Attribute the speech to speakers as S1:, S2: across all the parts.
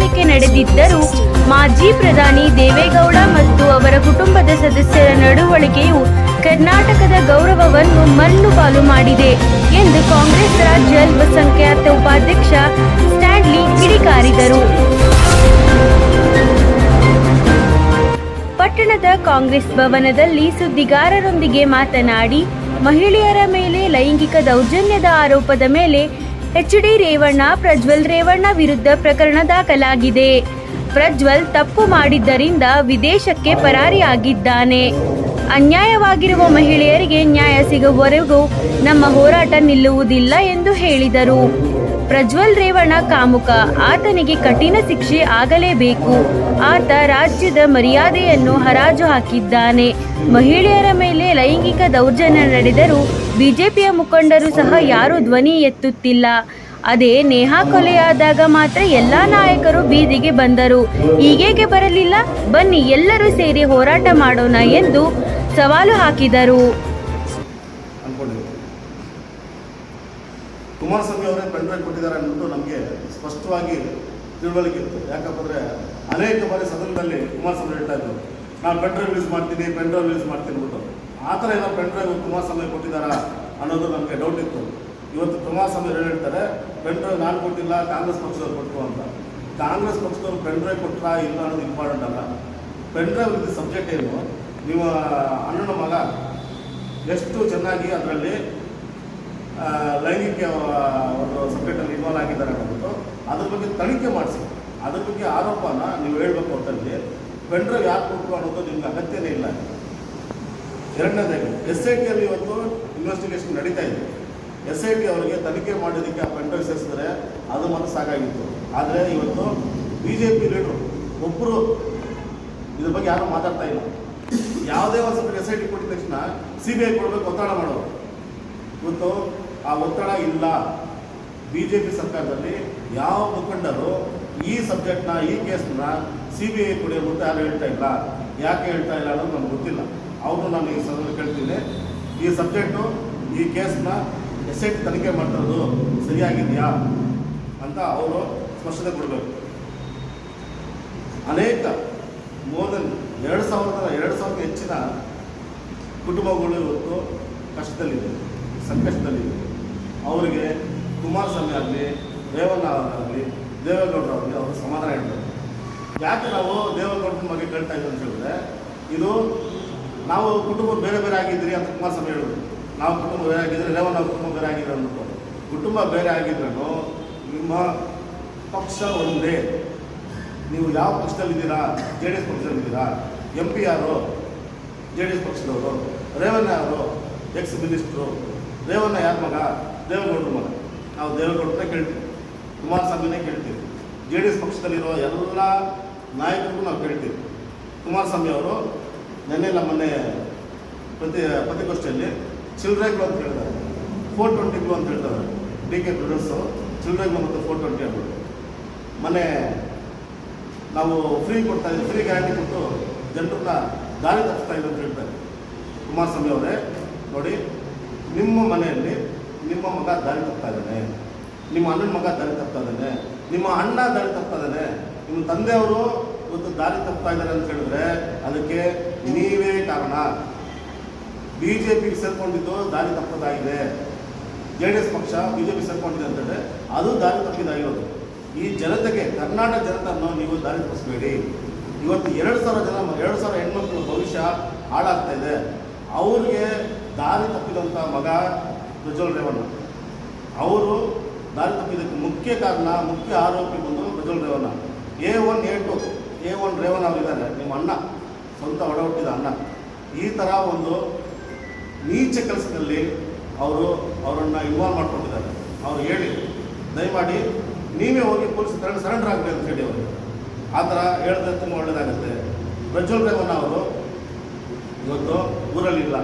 S1: ದಬ್ಬಾಳಿಕೆ ನಡೆದಿದ್ದರೂ ಮಾಜಿ ಪ್ರಧಾನಿ ದೇವೇಗೌಡ ಮತ್ತು ಅವರ ಕುಟುಂಬದ ಸದಸ್ಯರ ನಡವಳಿಕೆಯು ಕರ್ನಾಟಕದ ಗೌರವವನ್ನು ಮಣ್ಣು ಪಾಲು ಮಾಡಿದೆ ಎಂದು ಕಾಂಗ್ರೆಸ್ ರಾಜ್ಯ ಅಲ್ಪಸಂಖ್ಯಾತ ಉಪಾಧ್ಯಕ್ಷ ಸ್ಟ್ಯಾನ್ಲಿ ಕಿಡಿಕಾರಿದರು. ಪಟ್ಟಣದ ಕಾಂಗ್ರೆಸ್ ಭವನದಲ್ಲಿ ಸುದ್ದಿಗಾರರೊಂದಿಗೆ ಮಾತನಾಡಿ ಮಹಿಳೆಯರ ಮೇಲೆ ಲೈಂಗಿಕ ದೌರ್ಜನ್ಯದ ಆರೋಪದ ಮೇಲೆ ಎಚ್ ಡಿ ರೇವಣ್ಣ ಪ್ರಜ್ವಲ್ ರೇವಣ್ಣ ವಿರುದ್ಧ ಪ್ರಕರಣ ದಾಖಲಾಗಿದೆ. ಪ್ರಜ್ವಲ್ ತಪ್ಪು ಮಾಡಿದ್ದರಿಂದ ವಿದೇಶಕ್ಕೆ ಪರಾರಿಯಾಗಿದ್ದಾನೆ. ಅನ್ಯಾಯವಾಗಿರುವ ಮಹಿಳೆಯರಿಗೆ ನ್ಯಾಯ ಸಿಗುವವರೆಗೂ ನಮ್ಮ ಹೋರಾಟ ನಿಲ್ಲುವುದಿಲ್ಲ ಎಂದು ಹೇಳಿದರು. ಪ್ರಜ್ವಲ್ ರೇವಣ್ಣ ಕಾಮುಕ, ಆತನಿಗೆ ಕಠಿಣ ಶಿಕ್ಷೆ ಆಗಲೇಬೇಕು. ಆತ ರಾಜ್ಯದ ಮರ್ಯಾದೆಯನ್ನು ಹರಾಜು ಹಾಕಿದ್ದಾನೆ. ಮಹಿಳೆಯರ ಮೇಲೆ ಲೈಂಗಿಕ ದೌರ್ಜನ್ಯ ನಡೆದರೂ ಬಿಜೆಪಿಯ ಮುಖಂಡರು ಸಹ ಯಾರೂ ಧ್ವನಿ ಎತ್ತುತ್ತಿಲ್ಲ. ಅದೇ ನೇಹಾ ಕೊಲೆಯಾದಾಗ ಮಾತ್ರ ಎಲ್ಲಾ ನಾಯಕರು ಬೀದಿಗೆ ಬಂದರು. ಈಗೇಗೆ ಬರಲಿಲ್ಲ? ಬನ್ನಿ ಎಲ್ಲರೂ ಸೇರಿ ಹೋರಾಟ ಮಾಡೋಣ ಎಂದು ಸವಾಲು ಹಾಕಿದರು.
S2: ಕುಮಾರಸ್ವಾಮಿ ಅವರೇ ಪೆಂಡ್ರೈವ್ ಕೊಟ್ಟಿದ್ದಾರೆ ಅಂದ್ಬಿಟ್ಟು ನಮಗೆ ಸ್ಪಷ್ಟವಾಗಿ ತಿಳುವಳಿಕೆ ಇತ್ತು ಯಾಕಂದ್ರೆ ಅನೇಕ ಬಾರಿ ಸದನದಲ್ಲಿ ಕುಮಾರಸ್ವಾಮಿ ಹೇಳ್ತಾ ಇದ್ರು, ನಾನು ಪೆಂಡ್ರೈವ್ ಯೂಸ್ ಮಾಡ್ತೀನಿ ಪೆಂಡ್ರೈವ್ ಯೂಸ್ ಮಾಡ್ತೀನಿ ಅಂದ್ಬಿಟ್ಟು. ಆ ಥರ ಏನೋ ಪೆಂಡ್ರೈವ್ ಕುಮಾರಸ್ವಾಮಿ ಕೊಟ್ಟಿದ್ದಾರಾ ಅನ್ನೋದು ನಮಗೆ ಡೌಟ್ ಇತ್ತು. ಇವತ್ತು ಕುಮಾರಸ್ವಾಮಿ ಏನು ಹೇಳ್ತಾರೆ ಪೆಂಡ್ರೈವ್ ನಾನು ಕೊಟ್ಟಿಲ್ಲ, ಕಾಂಗ್ರೆಸ್ ಪಕ್ಷದವ್ರು ಕೊಟ್ಟರು ಅಂತ. ಕಾಂಗ್ರೆಸ್ ಪಕ್ಷದವ್ರು ಪೆಂಡ್ರೈವ್ ಕೊಟ್ಟರಾ ಇಲ್ಲ ಅನ್ನೋದು ಇಂಪಾರ್ಟೆಂಟ್ ಅಲ್ಲ. ಪೆಂಡ್ರೈವ್ ಇದು ಸಬ್ಜೆಕ್ಟ್ ಏನು? ನಿಮ್ಮ ಅಣ್ಣನ ಮಗ ಎಷ್ಟು ಚೆನ್ನಾಗಿ ಅದರಲ್ಲಿ ಲೈಂಗಿಕ ಒಂದು ಸಬ್ಜೆಕ್ಟಲ್ಲಿ ಇನ್ವಾಲ್ವ್ ಆಗಿದ್ದಾರೆ ಅನ್ನೋದು ಅದ್ರ ಬಗ್ಗೆ ತನಿಖೆ ಮಾಡಿಸಿ. ಅದ್ರ ಬಗ್ಗೆ ಆರೋಪನ ನೀವು ಹೇಳಬೇಕು ಅಂತಂದರೆ ಪೆಂಡ್ರೈವ್ ಯಾಕೆ ಕೊಟ್ಟು ಅನ್ನೋದು ನಿಮ್ಗೆ ಅಗತ್ಯನೇ ಇಲ್ಲ. ಎರಡನೇದಾಗಿ, ಎಸ್ ಐ ಟಿಯಲ್ಲಿ ಇವತ್ತು ಇನ್ವೆಸ್ಟಿಗೇಷನ್ ನಡೀತಾ ಇದೆ. ಎಸ್ ಐ ಟಿ ಅವರಿಗೆ ತನಿಖೆ ಮಾಡೋದಕ್ಕೆ ಆ ಪೆಂಡ್ರ ಸೇರಿಸಿದ್ರೆ ಅದು ಮಾತ್ರ ಸಾಕಾಗಿತ್ತು. ಆದರೆ ಇವತ್ತು ಬಿ ಜೆ ಪಿ ಲೀಡ್ರು ಒಬ್ಬರು ಇದ್ರ ಬಗ್ಗೆ ಯಾರು ಮಾತಾಡ್ತಾ ಇಲ್ಲ. ಯಾವುದೇ ಒಂದು ಎಸ್ ಐ ಟಿ ಕೊಟ್ಟಿದ ತಕ್ಷಣ ಸಿ ಬಿ ಐ ಕೊಡಬೇಕು, ಒತ್ತಡ ಮಾಡೋರು. ಇವತ್ತು ಆ ಒತ್ತಡ ಇಲ್ಲ. ಬಿ ಜೆ ಪಿ ಸರ್ಕಾರದಲ್ಲಿ ಯಾವ ಮುಖಂಡರು ಈ ಸಬ್ಜೆಕ್ಟ್ನ ಈ ಕೇಸ್ನ ಸಿ ಬಿ ಐ ಕೊಡಿಯೋ ಮುಂದೆ ಯಾರು ಹೇಳ್ತಾ ಇಲ್ಲ. ಯಾಕೆ ಹೇಳ್ತಾ ಇಲ್ಲ ಅನ್ನೋದು ನಮ್ಗೆ ಗೊತ್ತಿಲ್ಲ. ಅವರು ನಾನು ಈ ಸಂದರ್ಭ ಕೇಳ್ತೀನಿ. ಈ ಸಬ್ಜೆಕ್ಟು ಈ ಕೇಸ್ನ ಎಸ್ ಐ ಟಿ ತನಿಖೆ ಮಾಡ್ತಿರೋದು ಸರಿಯಾಗಿದೆಯಾ ಅಂತ ಅವರು ಸ್ಪಷ್ಟತೆ ಕೊಡಬೇಕು. ಅನೇಕ ಮೋರ್ ದನ್ ಎರಡು ಸಾವಿರದ ಎರಡು ಸಾವಿರದ ಹೆಚ್ಚಿನ ಕುಟುಂಬಗಳು ಇವತ್ತು ಕಷ್ಟದಲ್ಲಿದೆ, ಸಂಕಷ್ಟದಲ್ಲಿದೆ. ಅವರಿಗೆ ಕುಮಾರಸ್ವಾಮಿ ಆಗಲಿ, ರೇವಣ್ಣ ಅವರಾಗಲಿ ದೇವೇಗೌಡರಾಗಲಿ ಅವರು ಸಮಾಧಾನ ಹೇಳ್ತಾರೆ. ಯಾಕೆ ನಾವು ದೇವೇಗೌಡರ ಬಗ್ಗೆ ಕೇಳ್ತಾ ಇದ್ದೀವಿ ಅಂತ ಹೇಳಿದ್ರೆ, ಇದು ನಾವು ಕುಟುಂಬ ಬೇರೆ ಬೇರೆ ಆಗಿದ್ರಿ ಅಂತ ಕುಮಾರಸ್ವಾಮಿ ಹೇಳೋದು. ನಾವು ಕುಟುಂಬ ಬೇರೆ ಆಗಿದ್ರೆ ರೇವಣ್ಣ ಕುಟುಂಬ ಬೇರೆ ಆಗಿದ್ರು ಅಂದ್ಬಿಟ್ಟು ಕುಟುಂಬ ಬೇರೆ ಆಗಿದ್ರೂ, ನಿಮ್ಮ ಪಕ್ಷ ಒಂದೇ. ನೀವು ಯಾವ ಪಕ್ಷದಲ್ಲಿದ್ದೀರಾ ಜೆ ಡಿ ಎಸ್ ಪಕ್ಷದಲ್ಲಿದ್ದೀರಾ ಎಂ ಪಿ ಯಾರು? ಜೆ ಡಿ ಎಸ್ ಪಕ್ಷದವರು. ರೇವಣ್ಣ ಅವರು ಎಕ್ಸ್ ಮಿನಿಸ್ಟ್ರು ರೇವಣ್ಣ ಯಾರ ಮಗ? ದೇವೇಗೌಡರ ಮಗ. ನಾವು ದೇವೇಗೌಡರನ್ನೇ ಕೇಳ್ತೀವಿ. ಕುಮಾರಸ್ವಾಮಿನೇ ಕೇಳ್ತೀವಿ. ಜೆ ಡಿ ಎಸ್ ಪಕ್ಷದಲ್ಲಿರೋ ಎಲ್ಲ ನಾಯಕರಿಗೂ ನಾವು ಕೇಳ್ತೀವಿ. ಕುಮಾರಸ್ವಾಮಿ ಅವರು ನೆನ್ನೆ ಮೊನ್ನೆ ಪ್ರತಿ ಪತ್ರಿಕೋಷ್ಠಿಯಲ್ಲಿ ಚಿಲ್ಡ್ರನ್ಗಳು ಅಂತ ಹೇಳ್ತಾರೆ. ಫೋರ್ ಟ್ವೆಂಟಿಗಳು ಅಂತ ಹೇಳ್ತಾರೆ. ಡಿ ಕೆ ಬ್ರದರ್ಸು ಚಿಲ್ಡ್ರನ್ಗಳು ಮತ್ತು ಫೋರ್ ಟ್ವೆಂಟಿ ಅಂದ್ಬಿಟ್ಟು ಮೊನ್ನೆ ನಾವು ಫ್ರೀ ಕೊಡ್ತಾ ಇದ್ದೀವಿ ಫ್ರೀ ಗ್ಯಾರಂಟಿ ಕೊಟ್ಟು ಜನರನ್ನ ದಾರಿ ತಪ್ಪಿಸ್ತಾ ಇದ್ದೀವಿ ಅಂತ ಹೇಳ್ತಾರೆ. ಕುಮಾರಸ್ವಾಮಿ ಅವರೇ, ನೋಡಿ, ನಿಮ್ಮ ಮನೆಯಲ್ಲಿ ನಿಮ್ಮ ಮಗ ದಾರಿ ತಪ್ತಾ ಇದ್ದಾನೆ, ನಿಮ್ಮ ಅಣ್ಣನ ಮಗ ದಾರಿ ತಪ್ತಾ ಇದ್ದಾನೆ, ನಿಮ್ಮ ಅಣ್ಣ ದಾರಿ ತಪ್ತಾ ಇದ್ದಾನೆ, ನಿಮ್ಮ ತಂದೆಯವರು ಇವತ್ತು ದಾರಿ ತಪ್ತಾ ಇದ್ದಾರೆ ಅಂತ ಹೇಳಿದ್ರೆ ಅದಕ್ಕೆ ನೀವೇ ಕಾರಣ. ಬಿ ಜೆ ಪಿಗೆ ಸೇರ್ಕೊಂಡಿದ್ದು ದಾರಿ ತಪ್ಪದಾಗಿದೆ. ಜೆ ಡಿ ಎಸ್ ಪಕ್ಷ ಬಿ ಜೆ ಪಿ ಸೇರ್ಕೊಂಡಿದೆ ಅಂತಂದರೆ ಅದು ದಾರಿ ತಪ್ಪಿದಾಗಿರೋದು ಈ ಜನತೆಗೆ ಕರ್ನಾಟಕ ಜನತನ್ನು ನೀವು ದಾರಿ ತಪ್ಪಿಸ್ಬೇಡಿ ಇವತ್ತು ಎರಡು ಸಾವಿರ ಜನ, ಎರಡು ಸಾವಿರ ಹೆಣ್ಮಕ್ಳು ಭವಿಷ್ಯ ಹಾಳಾಗ್ತಾ ಇದೆ. ಅವ್ರಿಗೆ ದಾರಿ ತಪ್ಪಿದಂಥ ಮಗ ಪ್ರಜ್ವಲ್ ರೇವಣ್ಣ. ಅವರು ದಾರಿ ತಪ್ಪಿದ್ದಕ್ಕೆ ಮುಖ್ಯ ಕಾರಣ, ಮುಖ್ಯ ಆರೋಪಿ ಬಂದು Prajwal Revanna. A one, A two, A one Revanna ಅವರಿದ್ದಾರೆ, ನಿಮ್ಮ ಅಣ್ಣ, ಸ್ವಂತ ಒಡ ಹುಟ್ಟಿದ ಅಣ್ಣ. ಈ ಥರ ಒಂದು ನೀಚ ಕೆಲಸದಲ್ಲಿ ಅವರು ಅವರನ್ನು ಇನ್ವಾಲ್ವ್ ಮಾಡ್ಕೊಂಡಿದ್ದಾರೆ. ಅವ್ರು ಹೇಳಿ, ದಯಮಾಡಿ ನೀವೇ ಹೋಗಿ ಪೊಲೀಸ್ ಸರೆಂಡರ್ ಆಗಬೇಕು ಅಂತ ಹೇಳಿ ಅವರು. ಆ ಥರ ಹೇಳಿದ್ರೆ ತುಂಬ ಒಳ್ಳೆಯದಾಗುತ್ತೆ ಪ್ರಜ್ವಲ್ ರೇವಣ್ಣ ಅವರು ಇವತ್ತು ಊರಲ್ಲಿಲ್ಲ.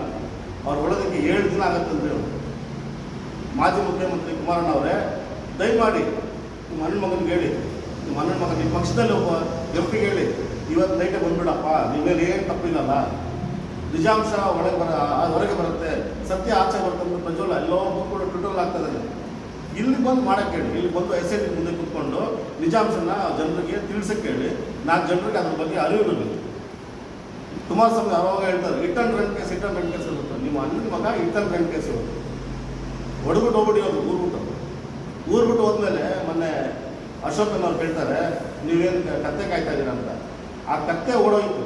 S2: ಅವ್ರು ಒಳಗಕ್ಕೆ ಏಳು ದಿನ ಆಗುತ್ತೆ ಅಂತ ಹೇಳಿ. ಮಾಜಿ ಮುಖ್ಯಮಂತ್ರಿ ಕುಮಾರಣ್ಣ ಅವರೇ, ದಯಮಾಡಿ ನಿಮ್ಮ ಅಣ್ಣನ ಮಗನಿಗೆ ಹೇಳಿ. ನಿಮ್ಮ ಅಣ್ಣನ ಮಗ ನಿಮ್ಮ ಪಕ್ಷದಲ್ಲಿ ಒಬ್ಬ ಎಂ ಪಿಗೆ ಹೇಳಿ. ಇವತ್ತು ನೈಟೇ ಬಂದ್ಬಿಡಪ್ಪ ನಿಮ್ಮಲ್ಲಿ ಏನು ತಪ್ಪಿಲ್ಲಲ್ಲ ನಿಜಾಂಶ ಒಳಗೆ ಬರ ಹೊರಗೆ ಬರುತ್ತೆ. ಸತ್ಯ ಆಚೆ ಬರುತ್ತೆ ಪ್ರಜ್ವಲ ಎಲ್ಲೋ ಕೂಡ ಟ್ವಿಟರ್ ಆಗ್ತಾ ಇದ್ದಾನೆ ಇಲ್ಲಿ ಬಂದು ಮಾಡಕ್ಕೆ ಹೇಳಿ. ಇಲ್ಲಿ ಬಂದು ಎಸ್ ಐ ಮುಂದೆ ಕೂತ್ಕೊಂಡು ನಿಜಾಂಶನ ಜನರಿಗೆ ತಿಳಿಸಕ್ಕೆ ಹೇಳಿ. ನಾಲ್ಕು ಜನರಿಗೆ ಅದ್ರ ಬಗ್ಗೆ ಅರಿವು ಇರಬೇಕು ಕುಮಾರಸ್ವಾಮಿ ಅವಾಗ ಹೇಳ್ತಾರೆ return rent case return rent case ಇರುತ್ತೆ. ನಿಮ್ಮ ಅಣ್ಣನ ಮಗ ರಿಟರ್ನ್ ರೆಂಟ್ ಕೇಸ್ ಇರುತ್ತೆ. ಹೊಡ್ಬಿಟ್ಟು ಹೋಗ್ಬಿಡಿ ಬಿಟ್ಟು. ಊರ್ಬಿಟ್ಟು ಊರ್ಬಿಟ್ಟು ಹೋದ್ಮೇಲೆ ಮೊನ್ನೆ ಅಶೋಕನ್ ಅವ್ರು ಹೇಳ್ತಾರೆ ನೀವೇನು ಕತ್ತೆ ಕಾಯ್ತಾ ಇದ್ದೀರ ಅಂತ? ಆ ಕತ್ತೆ ಓಡೋಗಿತ್ತು.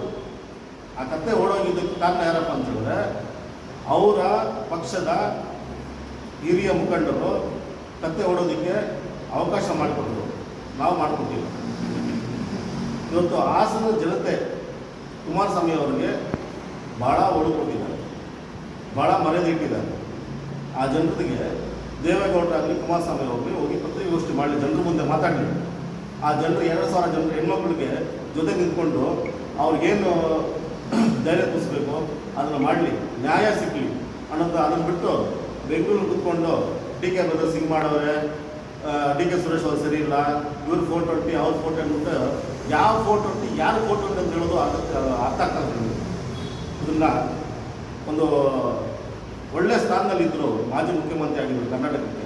S2: ಆ ಕತ್ತೆ ಓಡೋಗಿದ್ದಕ್ಕೆ ಕಾರಣ ಯಾರಪ್ಪ ಅಂತ ಹೇಳಿದ್ರೆ, ಅವರ ಪಕ್ಷದ ಹಿರಿಯ ಮುಖಂಡರು ಕತ್ತೆ ಓಡೋದಕ್ಕೆ ಅವಕಾಶ ಮಾಡಿಕೊಟ್ಟರು ನಾವು ಮಾಡಿಕೊಟ್ಟಿಲ್ಲ. ಇವತ್ತು ಹಾಸನ ಜನತೆ ಕುಮಾರಸ್ವಾಮಿ ಅವರಿಗೆ ಭಾಳ ಒಳು ಕೊಟ್ಟಿದ್ದಾರೆ. ಭಾಳ ಮರ್ಯಾದೆ ಇಟ್ಟಿದ್ದಾರೆ. ಆ ಜನತೆಗೆ ದೇವೇಗೌಡರಾಗಲಿ ಕುಮಾರಸ್ವಾಮಿ ಅವರಿಗೆ ಹೋಗಿ ಪತ್ರಿಕಾಗೋಷ್ಠಿ ಮಾಡಲಿ ಜನರ ಮುಂದೆ ಮಾತಾಡಲಿ. ಆ ಜನರು ಎರಡು ಸಾವಿರ ಜನರು ಹೆಣ್ಮಕ್ಳಿಗೆ ಜೊತೆ ನಿಂತ್ಕೊಂಡು ಅವ್ರಿಗೇನು ಧೈರ್ಯ ತೋರಿಸ್ಬೇಕು, ಅದನ್ನು ಮಾಡಲಿ. ನ್ಯಾಯ ಸಿಗಲಿ ಅನ್ನೋದು ಅದನ್ನು ಬಿಟ್ಟು ಬೆಂಗಳೂರು ಕೂತ್ಕೊಂಡು ಡಿ ಕೆ ಬ್ರದರ್ಸ್ ಸಿಂಗ್ ಮಾಡವ್ರೆ ಡಿ ಕೆ ಸುರೇಶ್ ಅವ್ರು ಸರಿ ಇಲ್ಲ, ಇವ್ರು ಫೋರ್ ಟ್ವೆಂಟಿ ಅವ್ರ ಫೋಟೋ ಅಂದ್ಬಿಟ್ಟು ಯಾವ ಫೋಟೋ ಟ್ವೆಂಟಿ ಯಾರು ಫೋಟೋ ಅಂತ ಹೇಳೋದು ಅರ್ಥ ಅರ್ಥ ಆಗ್ತಾ ಇದನ್ನ ಒಂದು ಒಳ್ಳೆ ಸ್ಥಾನದಲ್ಲಿದ್ದರು ಮಾಜಿ ಮುಖ್ಯಮಂತ್ರಿ ಆಗಿದ್ದರು ಕರ್ನಾಟಕಕ್ಕೆ.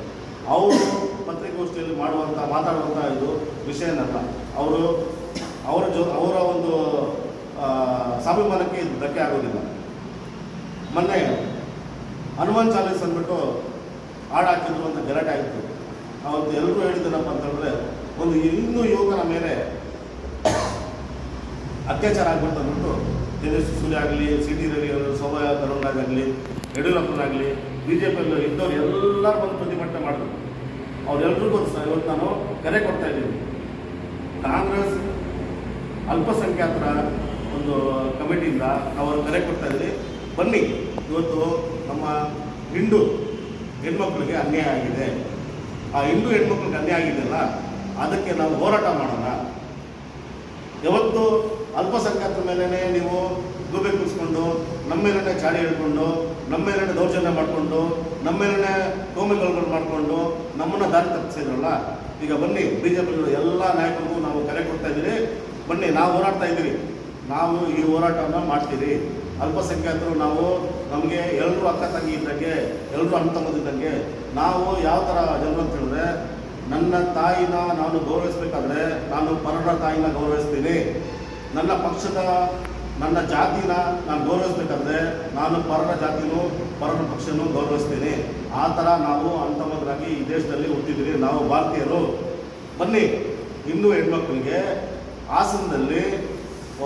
S2: ಅವರು ಪತ್ರಿಕಾಗೋಷ್ಠಿಯಲ್ಲಿ ಮಾಡುವಂಥ ಮಾತಾಡುವಂಥ ಇದು ವಿಷಯನಲ್ಲ ಅವರು, ಅವರ ಜೊ, ಅವರ ಒಂದು ಸ್ವಾಭಿಮಾನಕ್ಕೆ ಧಕ್ಕೆ ಆಗೋದಿಲ್ಲ. ಮೊನ್ನೆ ಹನುಮಾನ್ ಚಾಲೀಸ್ ಅಂದ್ಬಿಟ್ಟು ಹಾಡು ಹಾಕಿದ್ರು ಅಂತ ಗಲಾಟೆ ಆಯಿತು. ಅವತ್ತು ಎಲ್ಲರೂ ಹೇಳಿದ್ದೇನಪ್ಪ ಅಂತಂದರೆ ಒಂದು ಇನ್ನೂ ಯುವಕರ ಮೇಲೆ ಅತ್ಯಾಚಾರ ಆಗ್ಬಿಟ್ಟು ಅಂದ್ಬಿಟ್ಟು ತೇಜಸ್ವಿ ಸೂರ್ಯ ಆಗಲಿ ಸಿ ಟಿ ರವಿ ಅವರು ಸೌಭಾಗ್ಯ ಕರುಣಾಗಲಿ ಯಡಿಯೂರಪ್ಪನಾಗಲಿ ಬಿ ಜೆ ಪಿಯಲ್ಲಿ ಇದ್ದವ್ರು ಎಲ್ಲರೂ ಬಂದು ಪ್ರತಿಭಟನೆ ಮಾಡಿದ್ರು. ಅವ್ರೆಲ್ರಿಗೂ ಸಹ ಇವತ್ತು ನಾನು ಕರೆ ಕೊಡ್ತಾ ಇದ್ದೀನಿ. ಕಾಂಗ್ರೆಸ್ ಅಲ್ಪಸಂಖ್ಯಾತರ ಒಂದು ಕಮಿಟಿಯಿಂದ ನಾವು ಕರೆ ಕೊಡ್ತಾ ಇದ್ದೀವಿ ಬನ್ನಿ, ಇವತ್ತು ನಮ್ಮ ಹಿಂದೂ ಹೆಣ್ಮಕ್ಳಿಗೆ ಅನ್ಯಾಯ ಆಗಿದೆ. ಆ ಹಿಂದೂ ಹೆಣ್ಮಕ್ಳಿಗೆ ಅನ್ಯಾಯ ಆಗಿದೆಯಲ್ಲ, ಅದಕ್ಕೆ ನಾವು ಹೋರಾಟ ಮಾಡೋಣ. ಯಾವತ್ತು ಅಲ್ಪಸಂಖ್ಯಾತರ ಮೇಲೇ ನೀವು ಗುಬೆ ಕೂರಿಸ್ಕೊಂಡು, ನಮ್ಮ ಚಾಡಿ ಹಿಡ್ಕೊಂಡು ನಮ್ಮ ದೌರ್ಜನ್ಯ ಮಾಡಿಕೊಂಡು, ನಮ್ಮ ಮೇಲೇ ಕೋಮಿಕಲ್ಗಳು ಮಾಡಿಕೊಂಡು ನಮ್ಮನ್ನು ದಾರಿ ತಪ್ಪಿಸಿದ್ರಲ್ಲ ಈಗ ಬನ್ನಿ ಬಿ ಜೆ ಪಿ ಎಲ್ಲ ನಾಯಕರಿಗೂ ನಾವು ಕರೆ ಕೊಡ್ತಾ ಇದ್ದೀರಿ. ಬನ್ನಿ, ನಾವು ಹೋರಾಡ್ತಾ ಇದ್ದೀರಿ. ನಾವು ಈ ಹೋರಾಟವನ್ನು ಮಾಡ್ತೀರಿ. ಅಲ್ಪಸಂಖ್ಯಾತರು ನಾವು ನಮಗೆ ಎಲ್ಲರೂ ಅಕ್ಕ ತಂಗಿ ಇದ್ದಂಗೆ ಎಲ್ಲರೂ ಅಣ್ಣ ತಮ್ಮದಿದ್ದಂಗೆ ನಾವು ಯಾವ ಥರ ಜನರು ಅಂತ ಹೇಳಿದ್ರೆ, ನನ್ನ ತಾಯಿನ ನಾನು ಗೌರವಿಸ್ಬೇಕಾದ್ರೆ ನಾನು ಪರರ ತಾಯಿನ ಗೌರವಿಸ್ತೀನಿ. ನನ್ನ ಪಕ್ಷದ, ನನ್ನ ಜಾತಿನ ನಾನು ಗೌರವಿಸ್ಬೇಕಾದ್ರೆ ನಾನು ಪರರ ಜಾತಿನೂ ಪರರ ಪಕ್ಷನೂ ಗೌರವಿಸ್ತೀನಿ. ಆ ಥರ ನಾವು ಅಂತಮದ್ರಾಗಿ ಈ ದೇಶದಲ್ಲಿ ಹುಟ್ಟಿದ್ದೀರಿ ನಾವು ಭಾರತೀಯರು. ಬನ್ನಿ ಹಿಂದೂ ಹೆಣ್ಮಕ್ಳಿಗೆ ಹಾಸನದಲ್ಲಿ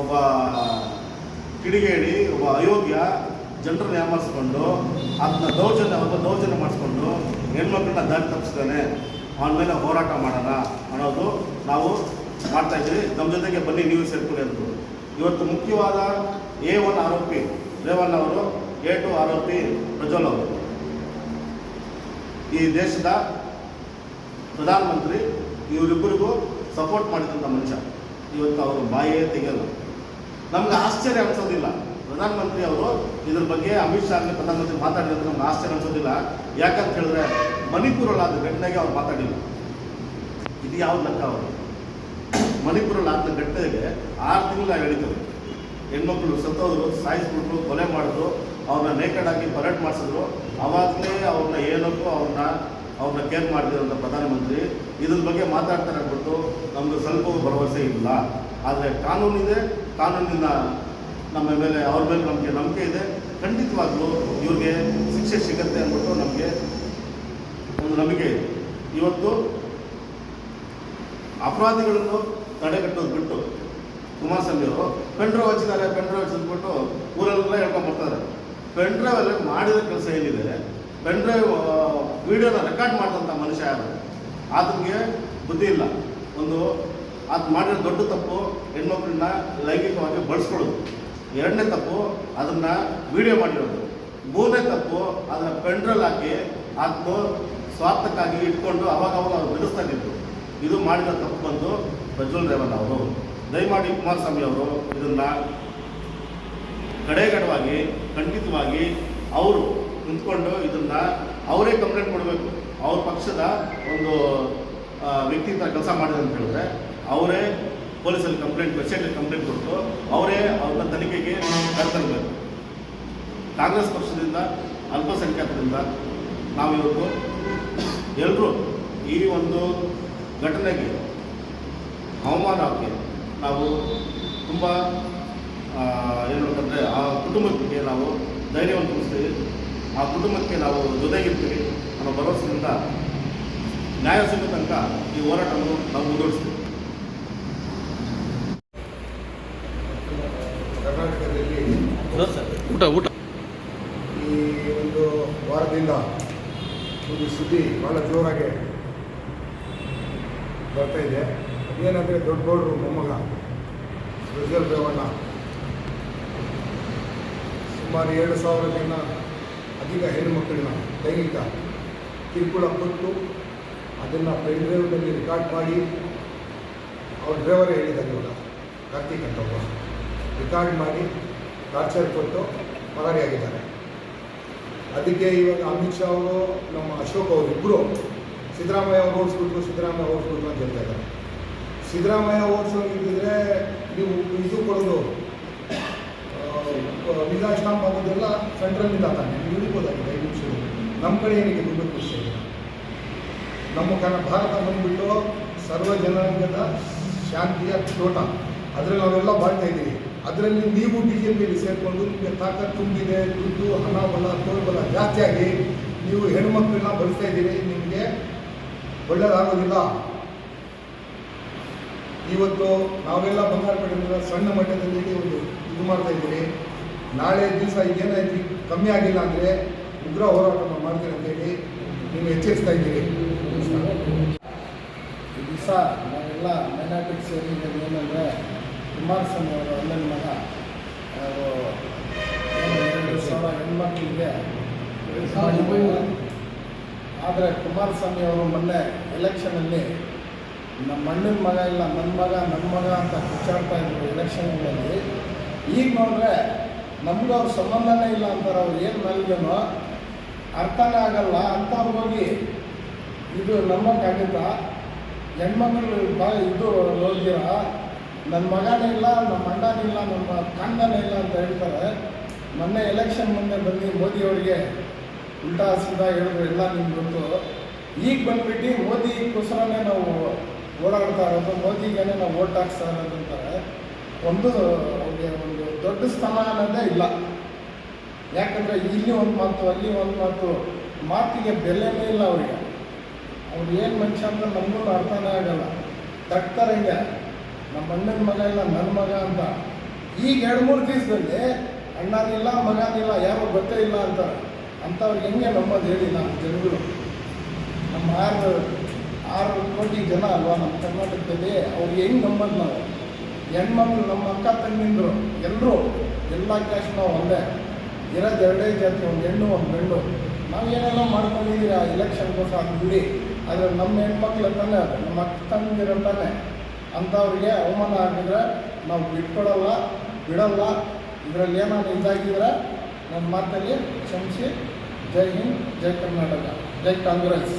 S2: ಒಬ್ಬ ಕಿಡಿಗೇಡಿ, ಒಬ್ಬ ಅಯೋಗ್ಯ ಜನರನ್ನ ಯಾಮಾರಿಸ್ಕೊಂಡು ಅದನ್ನ ದೌರ್ಜನ್ಯ ಒಬ್ಬ ದೌರ್ಜನ್ಯ ಮಾಡಿಸ್ಕೊಂಡು ಹೆಣ್ಮಕ್ಳನ್ನ ದಾರಿ ತಪ್ಪಿಸ್ತಾನೆ. ಅವನ ಮೇಲೆ ಹೋರಾಟ ಮಾಡೋಣ ಅನ್ನೋದು ನಾವು ಮಾಡ್ತಾ ಇದ್ದೀವಿ. ನಮ್ಮ ಜೊತೆಗೆ ಬನ್ನಿ, ನೀವು ಸೇರ್ಕೊಳ್ಳಿ ಅಂತ. ಇವತ್ತು ಮುಖ್ಯವಾದ ಎ ಒನ್ ಆರೋಪಿ, ರೇವಣ್ಣ ಅವರು ಎ ಟು ಆರೋಪಿ, ಪ್ರಜ್ವಲ್ ಅವರು. ಈ ದೇಶದ ಪ್ರಧಾನಮಂತ್ರಿ ಇವರಿಬ್ಬರಿಗೂ ಸಪೋರ್ಟ್ ಮಾಡಿದಂಥ ಮನುಷ್ಯ. ಇವತ್ತು ಅವರು ಬಾಯೇ ತೆಗೆಯಲ್ಲ. ನಮ್ಗೆ ಆಶ್ಚರ್ಯ ಅನ್ಸೋದಿಲ್ಲ. ಪ್ರಧಾನಮಂತ್ರಿ ಅವರು ಇದ್ರ ಬಗ್ಗೆ ಅಮಿತ್ ಶಾ ಆಗಲಿ ಪ್ರಧಾನಮಂತ್ರಿ ಮಾತಾಡಿದ್ರೆ ನಮ್ಗೆ ಆಶ್ಚರ್ಯ ಅನ್ಸೋದಿಲ್ಲ. ಯಾಕಂತ ಹೇಳಿದ್ರೆ ಮಣಿಪುರಲ್ಲಾದ ಘಟನೆಗೆ ಅವ್ರು ಮಾತಾಡಿಲ್ಲ ಇದು ಯಾವ ಲೆಕ್ಕ ಅವರು? ಮಣಿಪುರಲ್ಲಿ ಆದ ಘಟನೆಗೆ ಆರು ತಿಂಗಳ ಹೇಳಿದ್ರು ಹೆಣ್ಮಕ್ಳು ಸತ್ತೋದ್ರು, ಸಾಯಿಸ್ಬಿಟ್ರು, ಕೊಲೆ ಮಾಡಿದ್ರು, ಅವ್ರನ್ನ ನೇಕಡ್ ಹಾಕಿ ಪರೇಡ್ ಮಾಡಿಸಿದ್ರು. ಅವಾಗಲೇ ಅವ್ರನ್ನ ಏನಕ್ಕೂ ಅವ್ರನ್ನ ಅವ್ರನ್ನ ಕೇರ್ ಮಾಡಿದಿರಂತ ಪ್ರಧಾನಮಂತ್ರಿ. ಇದ್ರ ಬಗ್ಗೆ ಮಾತಾಡ್ತಾರೆ ಅಂದ್ಬಿಟ್ಟು ನಮ್ಗೆ ಸ್ವಲ್ಪ ಭರವಸೆ ಇಲ್ಲ. ಆದರೆ ಕಾನೂನಿದೆ ಕಾನೂನಿನ ನಮ್ಮ ಮೇಲೆ, ಅವ್ರ ಮೇಲೆ ನಮಗೆ ನಂಬಿಕೆ ಇದೆ. ಖಂಡಿತವಾಗ್ಲೂ ಇವ್ರಿಗೆ ಶಿಕ್ಷೆ ಸಿಗತ್ತೆ ಅಂದ್ಬಿಟ್ಟು ನಮಗೆ ಒಂದು ನಂಬಿಕೆ ಇದೆ. ಇವತ್ತು ಅಪರಾಧಿಗಳನ್ನು ತಡೆಗಟ್ಟೋದು ಬಿಟ್ಟು ಕುಮಾರಸ್ವಾಮಿ ಅವರು ಪೆಂಡ್ರೈವ್ ಹಚ್ಚಿದ್ದಾರೆ ಪೆಂಡ್ರೈವ್ ಹಚ್ಚಿದ್ಬಿಟ್ಟು ಊರಲ್ಲೆಲ್ಲ ಹೇಳ್ಕೊಂಡು ಬರ್ತಾರೆ. ಪೆಂಡ್ರೈವ್ ಅಲ್ಲಿ ಮಾಡಿದ ಕೆಲಸ ಏನಿದೆ? ಪೆಂಡ್ರೈವ್ ವಿಡಿಯೋನ ರೆಕಾರ್ಡ್ ಮಾಡಿದಂಥ ಮನುಷ್ಯ ಯಾರು? ಆತನಿಗೆ ಬುದ್ಧಿ ಇಲ್ಲ. ಒಂದು ಆತ ಮಾಡಿರೋ ದೊಡ್ಡ ತಪ್ಪು, ಹೆಣ್ಮಕ್ಳನ್ನ ಲೈಂಗಿಕವಾಗಿ ಬಳಸ್ಕೊಳ್ಳೋದು ಎರಡನೇ ತಪ್ಪು, ಅದನ್ನು ವಿಡಿಯೋ ಮಾಡಿರೋದು. ಮೂರನೇ ತಪ್ಪು, ಅದನ್ನು ಪೆಂಡ್ರಲ್ ಹಾಕಿ ಅದನ್ನು ಸ್ವಾರ್ಥಕ್ಕಾಗಿ ಇಟ್ಕೊಂಡು ಅವಾಗ ಅವಾಗ ಅವ್ರು ಬಿಡಿಸ್ತಾ ಇದ್ರು. ಇದು ಮಾಡಿದ ತಪ್ಪು ಬಂದು ಪ್ರಜ್ವಲ್ ರೇವಣ್ಣ ಅವರು. ದಯಮಾಡಿ ಕುಮಾರಸ್ವಾಮಿ ಅವರು ಇದನ್ನ ಕಡೆಗಡವಾಗಿ, ಖಂಡಿತವಾಗಿ ಅವರು ನಿಂತ್ಕೊಂಡು ಇದನ್ನ ಅವರೇ ಕಂಪ್ಲೇಂಟ್ ಕೊಡಬೇಕು. ಅವ್ರ ಪಕ್ಷದ ಒಂದು ವ್ಯಕ್ತಿ ಕೆಲಸ ಮಾಡಿದೆ ಅಂತ ಹೇಳಿದ್ರೆ ಅವರೇ ಪೊಲೀಸಲ್ಲಿ ಕಂಪ್ಲೇಂಟ್ ವೆಬ್ಸೈಟಲ್ಲಿ ಕಂಪ್ಲೇಂಟ್ ಕೊಟ್ಟು ಅವರೇ ಅವ್ರನ್ನ ತನಿಖೆಗೆ ಕರೆತರಬೇಕು. ಕಾಂಗ್ರೆಸ್ ಪಕ್ಷದಿಂದ, ಅಲ್ಪಸಂಖ್ಯಾತರಿಂದ ನಾವಿವತ್ತು ಎಲ್ಲರೂ ಈ ಒಂದು ಘಟನೆಗೆ ಅವಮಾನಕ್ಕೆ ನಾವು ತುಂಬ ಏನು ಅಂತಂದರೆ ಆ ಕುಟುಂಬಕ್ಕೆ ನಾವು ಧೈರ್ಯವನ್ನು ತುಂಬಿಸ್ತೀವಿ ಆ ಕುಟುಂಬಕ್ಕೆ ನಾವು ಜೊತೆಗಿರ್ತೀವಿ. ಅನ್ನೋ ಭರವಸೆಯಿಂದ ನ್ಯಾಯ ಸಿಗೋ ತನಕ ಈ ಹೋರಾಟವನ್ನು ನಾವು ಮುಂದುವರಿಸ್ತೀವಿ
S3: ಕರ್ನಾಟಕದಲ್ಲಿ
S2: ಊಟ ಊಟ.
S3: ಈ ಒಂದು ವಾರದಿಂದ ಒಂದು ಸುದ್ದಿ ಭಾಳ ಜೋರಾಗಿ ಬರ್ತಾ ಇದೆ. ಏನಂದರೆ ದೊಡ್ಡ ಗೌಡರು ಮೊಮ್ಮಗ ಪ್ರಜ್ವಲ್ ರೇವಣ್ಣ ಸುಮಾರು ಎರಡು ಸಾವಿರ ಜನ ಅಧಿಕ ಹೆಣ್ಣುಮಕ್ಕಳನ್ನ ಲೈಂಗಿಕ ಕಿರುಕುಳ ಕೊಟ್ಟು ಅದನ್ನು ಪೆನ್ ಡ್ರೈವ್ನಲ್ಲಿ ರೆಕಾರ್ಡ್ ಮಾಡಿ ಅವ್ರ ಡ್ರೈವರ್ ಹೇಳಿದ್ದಾರೆ ಇವಾಗ ಕಾರ್ತಿಕ್ ಒಬ್ಬ. ರೆಕಾರ್ಡ್ ಮಾಡಿ ಟಾರ್ಚರ್ ಕೊಟ್ಟು ಪರಾರಿಯಾಗಿದ್ದಾರೆ ಅದಕ್ಕೆ ಇವಾಗ ಅಮಿತ್ ಶಾ ಅವರು ನಮ್ಮ ಅಶೋಕ್ ಅವರು ಇಬ್ಬರು ಸಿದ್ದರಾಮಯ್ಯ ಅವರು ಓಡಿಸ್ಬಿಟ್ರು, ಸಿದ್ದರಾಮಯ್ಯ ಓಡಿಸ್ಬಿಟ್ರು ಅಂತ ಹೇಳ್ತಾ ಇದ್ದಾರೆ. ಸಿದ್ದರಾಮಯ್ಯ ಓಡಿಸೋಂಗಿದ್ದರೆ ನೀವು ಇದು ಕೊಡೋದು ವಿಸಾ ಸ್ಟಾಂಪ್ ಆಗೋದೆಲ್ಲ ಸೆಂಟ್ರಲ್ನಿಂದ ತಾನೆ, ನೀವು ಐದು ನಿಮಿಷದಲ್ಲಿ ನಮ್ಮ ಕಡೆ ಏನಿದೆ ದುಡ್ಡು ಖುಷಿ ನಮ್ಮ ಕನ್ನ ಭಾರತ ಬಂದ್ಬಿಟ್ಟು ಸರ್ವ ಜನಾಂಗದ ಶಾಂತಿಯ ತೋಟ. ಅದರಲ್ಲಿ ನಾವೆಲ್ಲ ಬಾಳ್ತಾ ಇದ್ದೀವಿ. ಅದರಲ್ಲಿ ನೀವು ಬಿ ಜೆ ಪಿಯಲ್ಲಿ ಸೇರಿಕೊಂಡು ನಿಮಗೆ ತಾಕತ್ ತುಂಬಿದೆ, ದುಡ್ಡು, ಹಣ, ಬಲ ತೋಳ್ಬಲ ಜಾಸ್ತಿಯಾಗಿ ನೀವು ಹೆಣ್ಮಕ್ಳನ್ನ ಬಳಸ್ತಾ ಇದ್ದೀರಿ, ನಿಮಗೆ ಒಳ್ಳೆಯದಾಗೋದಿಲ್ಲ ಇವತ್ತು ನಾವೆಲ್ಲ ಬಂಗಾರಪೇಟೆಯಿಂದ ಸಣ್ಣ ಮಟ್ಟದಲ್ಲಿ ಒಂದು ಇದು ಮಾಡ್ತಾ ಇದ್ದೀರಿ. ನಾಳೆ ದಿವಸ ಇದೇನಾಯ್ತು ಕಮ್ಮಿ ಆಗಿಲ್ಲ ಅಂದರೆ ಉಗ್ರ ಹೋರಾಟವನ್ನು ಮಾಡ್ತೀರಿ ಅಂತೇಳಿ ನೀವು ಎಚ್ಚರಿಸ್ತಾ ಇದ್ದೀರಿ.
S4: ಈ ದಿವಸ ನಾವೆಲ್ಲ ಮೈನಾರಿಟಿ ಸೇರಿದ್ದು ಏನಂದರೆ ಕುಮಾರಸ್ವಾಮಿ ಅವರು ಅಣ್ಣನ ಮಗ. ಎರಡು ಸಾವಿರ ಹೆಣ್ಮಕ್ಳಿಗೆ ಆದರೆ ಕುಮಾರಸ್ವಾಮಿ ಅವರು ಮೊನ್ನೆ ಎಲೆಕ್ಷನಲ್ಲಿ ನಮ್ಮ ಅಣ್ಣನ ಮಗ ಇಲ್ಲ ನನ್ನ ಮಗ ನನ್ನ ಮಗ ಅಂತ ಕಿಚ್ಚಾಡ್ತಾ ಇದ್ರು ಎಲೆಕ್ಷನ್ಗಳಲ್ಲಿ ಈಗ ನೋಡಿದ್ರೆ ನಮ್ಗೆ ಅವ್ರ ಸಂಬಂಧನೇ ಇಲ್ಲ ಅಂತಾರೆ, ಅವ್ರು ಏನು ಮಾಡಿದನೋ ಅರ್ಥನೇ ಆಗಲ್ಲ. ಅಂತ ಹೋಗಿ ಇದು ನಂಬಕ್ಕಾಗುತ್ತಾ ಹೆಣ್ಮಕ್ಳು ಇದು ನೋಡ್ತೀರ? ನನ್ನ ಮಗನೇ ಇಲ್ಲ, ನಮ್ಮ ಅಣ್ಣನೇ ಇಲ್ಲ, ನಮ್ಮ ಕಂದನೇ ಇಲ್ಲ ಅಂತ ಹೇಳ್ತಾರೆ. ಮೊನ್ನೆ ಎಲೆಕ್ಷನ್ ಮುಂದೆ ಬಂದು ಮೋದಿಯವರಿಗೆ ಉಲ್ಟಾ ಸೀದಾ ಹೇಳಿದ್ರು, ಎಲ್ಲ ನಿಮ್ಗೆ ಗೊತ್ತು. ಈಗ ಬಂದ್ಬಿಟ್ಟು ಮೋದಿಗೋಸ್ಕರನೇ ನಾವು ಓಡಾಡ್ತಾ ಇರೋದು, ಮೋದಿಗೇನೆ ನಾವು ಓಟ್ ಹಾಕ್ಸ್ತಾ ಇರೋದು ಅಂತಾರೆ. ಒಂದು, ಅವ್ರಿಗೆ ಒಂದು ದೊಡ್ಡ ಸ್ಥಾನ ಅನ್ನೋದೇ ಇಲ್ಲ. ಯಾಕಂದರೆ ಇಲ್ಲಿ ಒಂದು ಮಾತು, ಅಲ್ಲಿ ಒಂದು ಮಾತು, ಮಾತಿಗೆ ಬೆಲೆನೇ ಇಲ್ಲ ಅವರಿಗೆ. ಅವ್ರು ಏನು ಮನುಷ್ಯ ಅಂತ ನಮ್ಗೂ ಅರ್ಥನೇ ಆಗಲ್ಲ. ತಗ್ತಾರೆ ಹಿಂಗೆ. ನಮ್ಮ ಅಣ್ಣನ ಮಗ ಇಲ್ಲ, ನನ್ನ ಮಗ ಅಂತ. ಈಗ ಎರಡು, ಮೂರು ದಿವಸದಲ್ಲಿ ಅಣ್ಣನಿಲ್ಲ, ಮಗನಿಲ್ಲ, ಯಾರೋ ಗೊತ್ತೇ ಇಲ್ಲ ಅಂತ ಅಂಥವ್ರಿಗೆ ಹೆಂಗೆ ನಂಬೋದು ಹೇಳಿ ನಮ್ಮ ಜನಗಳು. ನಮ್ಮ ಆರು ಆರು ಕೋಟಿ ಜನ ಅಲ್ವಾ ನಮ್ಮ ಕರ್ನಾಟಕದಲ್ಲಿ, ಅವ್ರಿಗೆ ಹೆಂಗೆ ನಂಬೋದು ನಾವು? ಹೆಣ್ಮಕ್ಳು ನಮ್ಮ ಅಕ್ಕ ತಂಗಿಂದರು, ಎಲ್ಲರೂ ಎಲ್ಲ ಕ್ಯಾಶ್ ನಾವು ಒಂದೇ. ಇರೋದು ಎರಡೇ ಜಾತಿ, ಒಂದು ಹೆಣ್ಣು, ಒಂದು ಗಂಡು. ನಾವು ಏನೆಲ್ಲ ಮಾಡ್ಕೊಂಡಿದ್ದೀರಿ? ಆ ಎಲೆಕ್ಷನ್ಗೋಸ್ಕರ ಬಿಡಿ ಆದರೆ ನಮ್ಮ ಹೆಣ್ಮಕ್ಳು ತಾನೆ ಅದು. ನಮ್ಮ ಅಕ್ಕ ತಂಗಿರ ತಾನೆ ಅಂಥವ್ರಿಗೆ ಅವಮಾನ ಆಗಿದ್ರೆ ನಾವು ಬಿಟ್ಕೊಡಲ್ಲ, ಬಿಡಲ್ಲ. ಇದರಲ್ಲಿ ಏನಾದ್ರು ಇದಾಗಿದ್ರೆ ನನ್ನ ಮಾತಲ್ಲಿ ಕ್ಷಮಿಸಿ. ಜೈ ಹಿಂದ್, ಜೈ ಕರ್ನಾಟಕ, ಜೈ ಕಾಂಗ್ರೆಸ್.